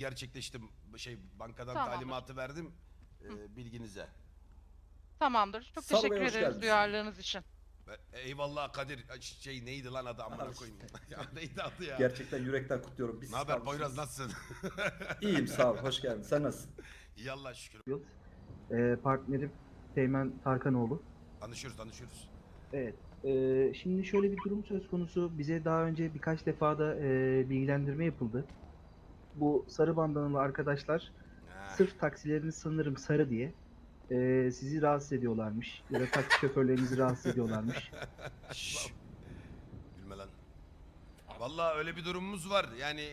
gerçekleştim. Şey bankadan Tamamdır. talimatı verdim. Ee, bilginize. Tamamdır. Çok Sağ olun, teşekkür hoş ederiz geldiniz. duyarlılığınız için. E- Eyvallah Kadir. Şey neydi lan adı amına Al koyayım. işte. ya neydi adı ya? Gerçekten yürekten kutluyorum. Biz Ne haber Poyraz nasılsın? İyiyim sağ ol. Hoş geldin. Sen nasılsın? İyi Allah şükür. Ee, partnerim Teğmen Tarkanoğlu. Tanışıyoruz tanışıyoruz. Evet. ee, şimdi şöyle bir durum söz konusu. Bize daha önce birkaç defa da ee, bilgilendirme yapıldı. Bu sarı bandanalı arkadaşlar Ha. sırf taksileriniz sanırım sarı diye ee, sizi rahatsız ediyorlarmış. Ya da taksi şoförlerinizi rahatsız ediyorlarmış. Şşş. Gülme lan. Vallahi öyle bir durumumuz var. Yani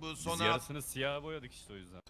bu Biz sona yarısını siyah boyadık işte o yüzden.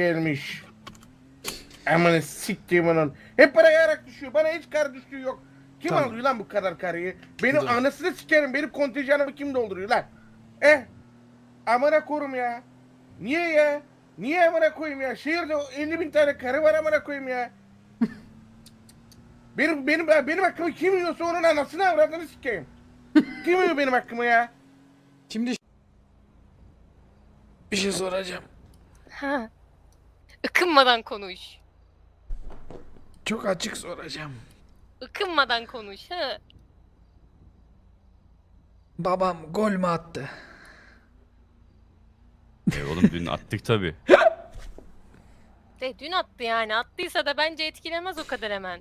Gelmiş. Aman siktiğim onun. Hep para yarak düşüyor. Bana hiç kar düştüğü yok. Kim alıyor lan bu kadar karıyı? Benim anasını sikerim. Benim kontenjanımı kim dolduruyor lan? Eh. Amına korum ya. Niye ya? Niye amına koyayım ya? Şehirde 50 bin tane karı var amına koyayım ya. benim benim benim hakkımı kim yiyorsa onun anasını avradını sikeyim. kim yiyor benim hakkımı ya? Şimdi bir şey soracağım. Ha. Ikınmadan konuş. Çok açık soracağım. Ikınmadan konuş. Ha. Babam gol mü attı? E oğlum dün attık tabi. De dün attı yani. Attıysa da bence etkilemez o kadar hemen.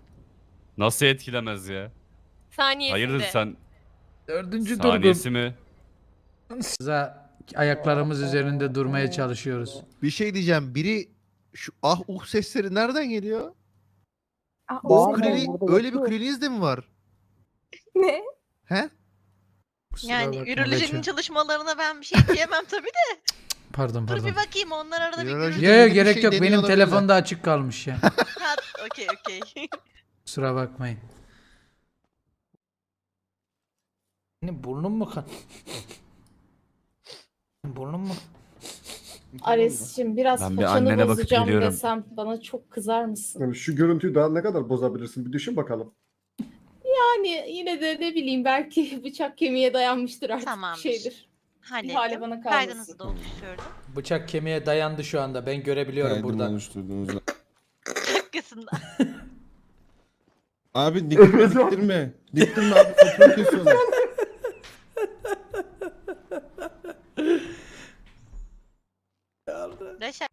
Nasıl etkilemez ya? Saniyesinde. Hayırdır sen Dördüncü durgun. saniyesi mi? Size ayaklarımız üzerinde durmaya çalışıyoruz. Bir şey diyeceğim. Biri şu ah uh sesleri nereden geliyor? O Ukulele, öyle bir ukuleleniz de mi var? Ne? He? Kusura Yani ürolojinin çalışmalarına ben bir şey diyemem tabii de. Pardon Dur pardon. bir bakayım onlar arada bir Üroloji- görüşürüz. Yo yo Bir gerek şey yok. deniyor Benim olabilirler. telefon da açık kalmış ya. Ha, Okey okey. Kusura bakmayın. Ne burnum mu kan? Burnum mu? Ares'cim biraz Ben bir annene bakıp bozacağım geliyorum. desem bana çok kızar mısın? Yani şu görüntüyü daha ne kadar bozabilirsin bir düşün bakalım. Yani yine de ne bileyim belki bıçak kemiğe dayanmıştır artık Tamamdır. şeydir. Bir hale Hallettim. bana kalmasın. Kaydınızı da oluşturdum. Bıçak kemiğe dayandı şu anda. Ben görebiliyorum buradan. Dakikasında. Abi diktirme diktirme. Diktirme abi fatura kesiyorlar. Reşat.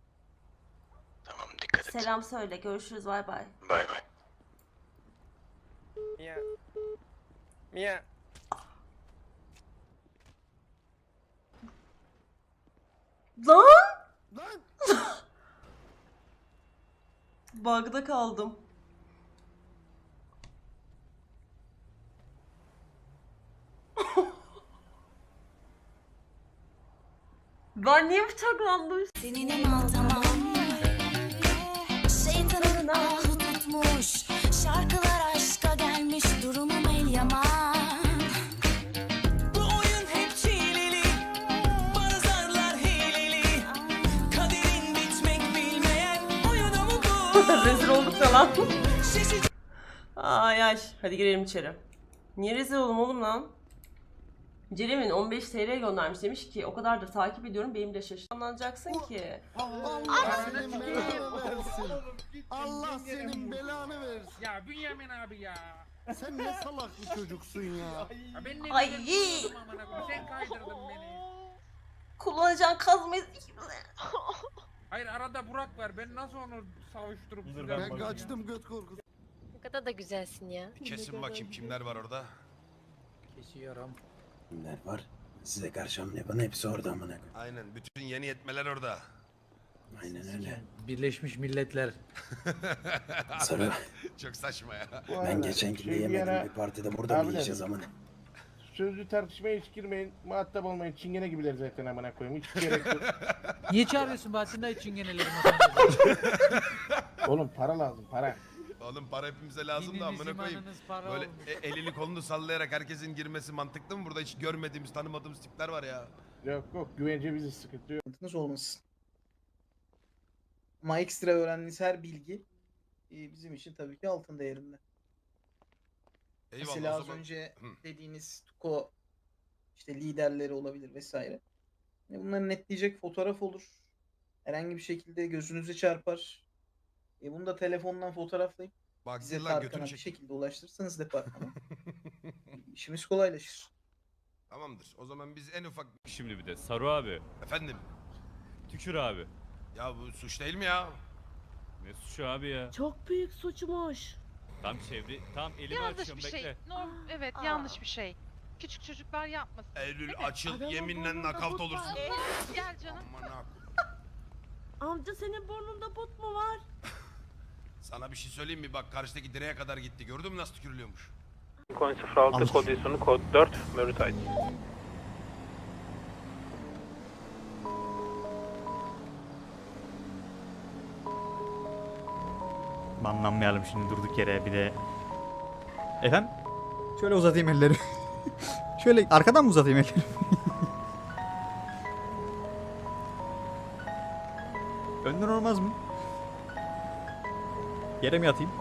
Selam söyle görüşürüz bay bay. Mia. Mia. Lan! Bug'da kaldım. ben niye bıçaklandım? Senin tamam Şeytanın Rezil olduk da lan. Ay ay. Hadi girelim içeri. Niye rezil oldum oğlum lan? Ceren'in 15 TL göndermiş demiş ki o kadar da takip ediyorum benim de şaşırmanacaksın ki. Allah senin belanı versin. Allah senin belanı versin. Ya Bünyamin abi ya. Sen ne salak bir çocuksun ya. Ya ben ne Ay. Sen kaydırdın beni. Kullanacağın kazmayı Hayır arada Burak var. Ben nasıl onu savuşturup size Ben kaçtım göt korkusu. kadar da güzelsin ya. Kesin bakayım kimler var orada. Kesiyorum. Kimler var? Size karşı hamle bana hepsi orada amına koyayım. Aynen bütün yeni yetmeler orada. Aynen öyle. Birleşmiş Milletler. Sarı. Çok saçma ya. Bu Ben geçen gün de bir yemedim ara bir partide burada mı Abilerim. yiyeceğiz amına? Sözlü tartışmaya hiç girmeyin. Muhatap olmayın. Çingene gibiler zaten amına koyayım. Hiç gerek yok. Niye çağırıyorsun Bahattin dayı çingeneleri Oğlum para lazım para. Oğlum para hepimize lazım da amına koyayım. para Böyle olmuş. e- elini kolunu sallayarak herkesin girmesi mantıklı mı? Burada hiç görmediğimiz, tanımadığımız tipler var ya. Yok yok güvence bizi sıkıntı yok. sıkıntınız olmasın. Ama ekstra öğrendiğiniz her bilgi e, bizim için tabii ki altın değerinde. Eyvallah Mesela az zaman. önce Hı. dediğiniz Tuko işte liderleri olabilir vesaire. E, Bunları netleyecek fotoğraf olur. Herhangi bir şekilde gözünüze çarpar. E bunu da telefondan fotoğraflayıp Bak bize lan götünü bir şekilde ulaştırırsanız departmana işimiz kolaylaşır. Tamamdır. O zaman biz en ufak... Şimdi bir de Saru abi. Efendim? Tükür abi. Ya bu suç değil mi ya? Ne suçu abi ya? Çok büyük suçmuş. Tam çevre. Tam elimi Yanlış açıyorum bir şey. bekle. Norm, evet yanlış bir şey. Küçük çocuklar yapmasın. Eylül açıl Adamın yeminle burnunda nakavt olursun. var. Gel canım. Aman ha. Amca senin burnunda but mu var? Sana bir şey söyleyeyim mi? Bak karşıdaki direğe kadar gitti. Gördün mü nasıl tükürülüyormuş? Kod 06 kod ismi kod 4 Mevlüt Banlanmayalım şimdi durduk yere bir de. Efendim? Şöyle uzatayım elleri. Şöyle arkadan mı uzatayım elleri? Önden olmaz mı? Yere mi yatayım?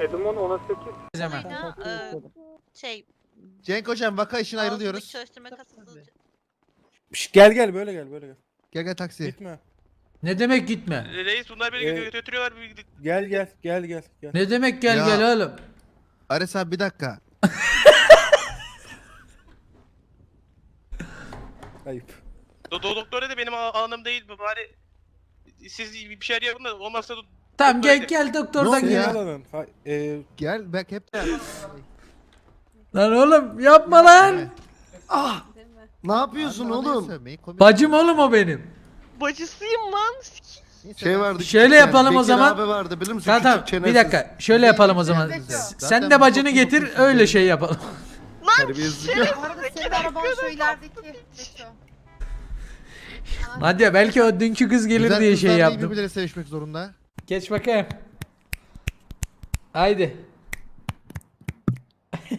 Edmond 18. Hemen. Aynen, e, şey, Cenk hocam vaka için ağzındaki çalıştırma kasası. Gel gel böyle gel böyle gel. Gel gel taksi. Gitme. Ne demek gitme? Reis bunlar beni götürüyorlar. Gel gel gel gel gel. Ne demek gel Ya. gel oğlum? Ares abi bir dakika. Ayıp. doktor dedi benim alanım değil bu bari siz bir şeyler yapın da olmazsa Tamam gel gel doktordan Ne gel. oldu ya? Gel bak hep Lan oğlum yapma lan. Ah! Ne yapıyorsun oğlum? Bacım oğlum o benim. Bacısıyım lan. Şey vardı. Şöyle yapalım o zaman. abi vardı bilir misin? Tamam tamam Küçük bir çenesiz. dakika şöyle yapalım o zaman. Zaten Sen de bacını bu- getir öyle şey yapalım. Terbiyesizlik. Senin araban şu ilerideki. Hadi belki o dünkü kız gelir Güzel diye şey da yaptım. birbirleriyle sevişmek zorunda. Geç bakayım. Haydi.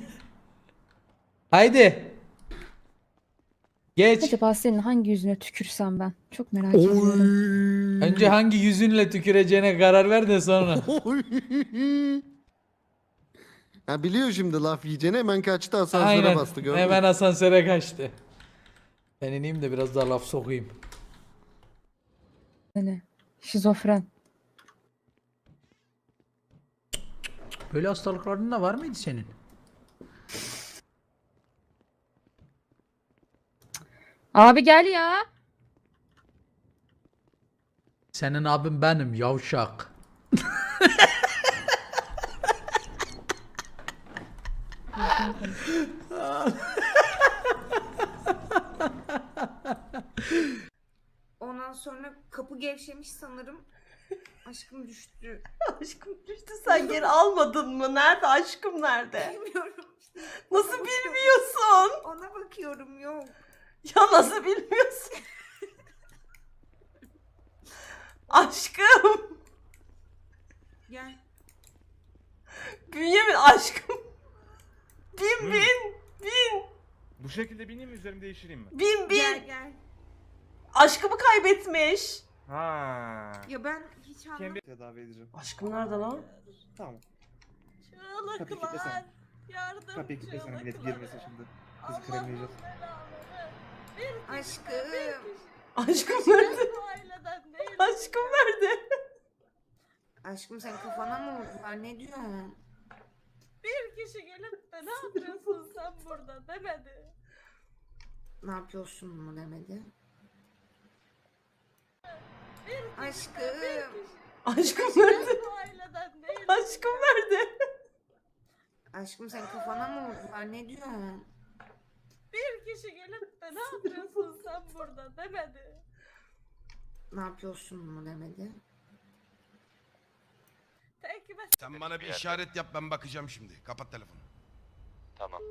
Haydi. Geç. Acaba senin hangi yüzüne tükürsem ben? Çok merak ediyorum. Önce hangi yüzünle tüküreceğine karar ver de sonra. ha biliyor şimdi laf yiyeceğini hemen kaçtı asansöre Aynen. bastı gördün mü? Hemen asansöre kaçtı. Ben ineyim de biraz daha laf sokayım. Seni. Şizofren. Böyle hastalıkların da var mıydı senin? Abi gel ya. Senin abin benim yavşak. Ondan sonra kapı gevşemiş sanırım. Aşkım düştü. Aşkım düştü sen geri almadın mı? Nerede aşkım nerede? Bilmiyorum. Nasıl bilmiyorsun? Ona bakıyorum yok. Ya nasıl bilmiyorsun? Aşkım. Gel. Bünyamin aşkım. Bin bin. Bin. Bu şekilde bineyim mi üzerimi değiştireyim mi? Bin bin. Gel gel. Aşkımı kaybetmiş. Ha. Ya ben hiç anlamadım. Tedavi edeceğim. Aşkım nerede lan? Tamam. Kapıyı kilitlesene. Yardım. Kapıyı kilitlesene millet girmesin şimdi. Kızı kremleyeceğiz. Aşkım. Aşkım nerede? Aşkım nerede? Aşkım sen kafana mı vurdular? Ne diyorsun? Bir kişi gelip de ne yapıyorsun sen burada demedi. Ne yapıyorsun mu demedi. Aşkım. Aşkım nerede? Aşkım nerede? Aşkım sen kafana mı vurdular? Ne diyorsun? Bir kişi gelip de ne yapıyorsun sen burada demedi. Ne yapıyorsun mu demedi. Sen bana bir işaret yap ben bakacağım şimdi. Kapat telefonu. Tamam.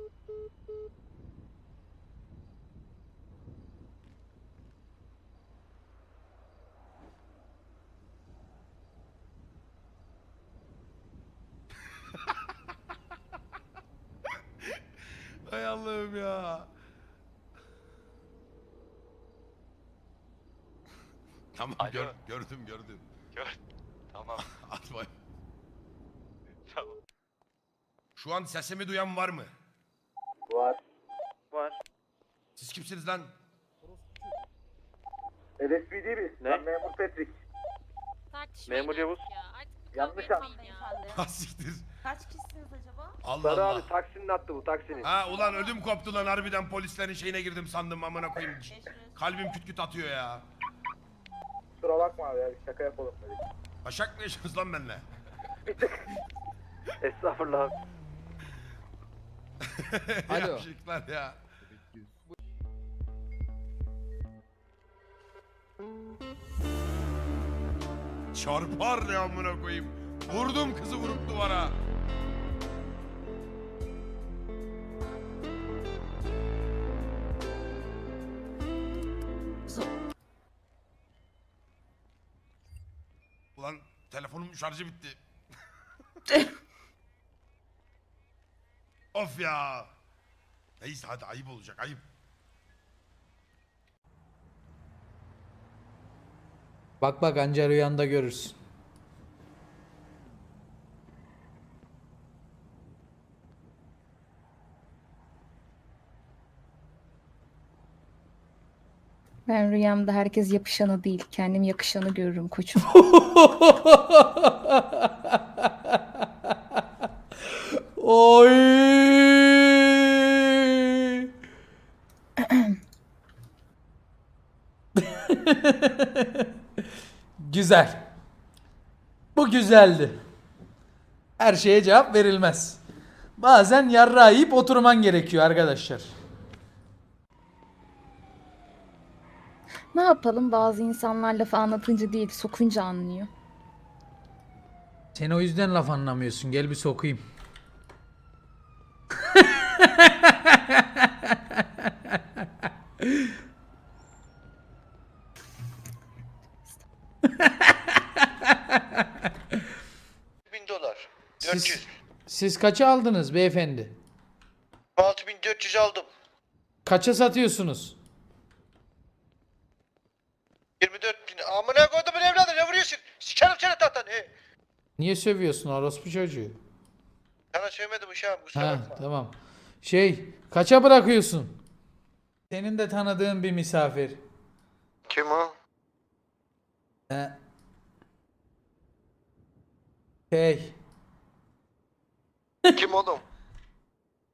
Hay Allah'ım ya. Tamam Alo. gör- gördüm gördüm. Gör. Tamam. Atma. Tamam. Şu an sesimi duyan var mı? Var. Var. Siz kimsiniz lan? LSPD mi? Ne? Ben memur Patrick. tartışmayın Memur Yavuz. ya. Yanlış ya. Ha siktir. Kaç kişisiniz acaba? Allah Allah. taksinin attı bu taksinin. Ha ulan ödüm koptu lan harbiden polislerin şeyine girdim sandım amına koyayım. Kalbim küt küt atıyor ya. Kusura bakma abi ya bir şaka yapalım dedik. Başak mı yaşıyorsunuz lan benimle? Estağfurullah abi. Alo. Yavşıklar ya. Çarpar ya amına koyayım. Vurdum kızı vurup duvara. Ulan telefonum şarjı bitti. of ya. Neyse hadi ayıp olacak ayıp. Bak bak anca rüyanda görürsün. Ben rüyamda herkes yapışanı değil, kendim yakışanı görürüm koçum. Oy! Güzel. Bu güzeldi. Her şeye cevap verilmez. Bazen yarra yiyip oturman gerekiyor arkadaşlar. ne yapalım bazı insanlar lafı anlatınca değil, sokunca anlıyor. Sen o yüzden laf anlamıyorsun. Gel bir sokayım. Bin dolar. Siz, siz kaça aldınız beyefendi? 6400 aldım. Kaça satıyorsunuz? 24 bin. Amına koyduğumun evladı ne vuruyorsun? Sikerim seni tahtan. He. Niye sövüyorsun orospu çocuğu? Sana söylemedim uşağım kusura Ha bakma. tamam. Şey kaça bırakıyorsun? Senin de tanıdığın bir misafir. Kim o? He. Şey. Kim oğlum?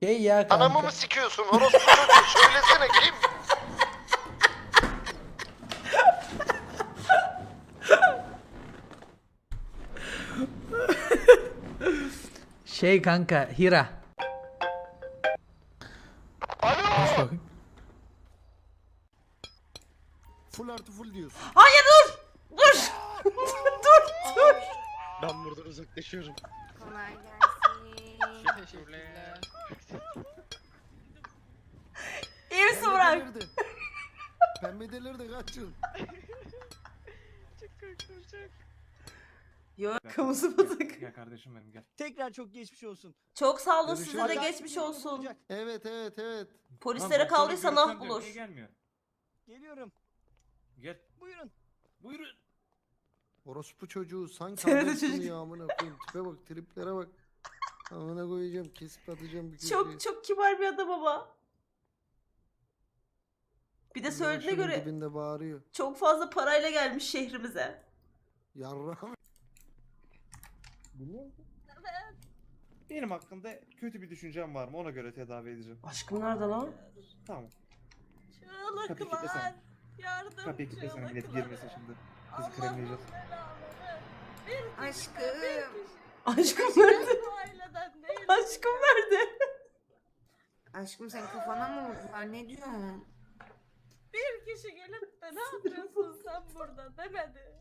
Şey ya kanka. Anamı mı sikiyorsun? Orospu çocuğu söylesene kim? Şey kanka Hira. Alo. Full artı full diyorsun dur! Dur! dur dur! Ben buradan uzaklaşıyorum. Kolay gelsin. Teşekkürler. İyi misin Burak? delirdi. Pembe delirdi kaç yıl. Çok korktum çok. Yok kamusu batık. Gel kardeşim benim gel. Tekrar çok geçmiş olsun. Çok sağ olun size de geçmiş olsun. Evet evet evet. Polislere kaldıysa nah bulur. gelmiyor? Geliyorum. Gel. Buyurun. Buyurun. Orospu çocuğu sanki de adamsın çocuk. ya amına koyayım. Tipe bak triplere bak. Amına koyacağım kesip atacağım bir köşeye. Çok çok kibar bir adam ama. Bir de söylediğine göre dibinde bağırıyor. çok fazla parayla gelmiş şehrimize. Yarrağım. Benim hakkında kötü bir düşüncem var mı? Ona göre tedavi edeceğim. Aşkım nerede lan? Tamam. Çığlıklar. kilitlesene. Yardım Kapıyı kilitlesene millet girmesin şimdi. Bizi kremleyeceğiz. Aşkım. Aşkım nerede? Aşkım nerede? Aşkım sen kafana mı vurdular? Ne diyorsun? Bir kişi gelip de ne yapıyorsun sen burada demedi.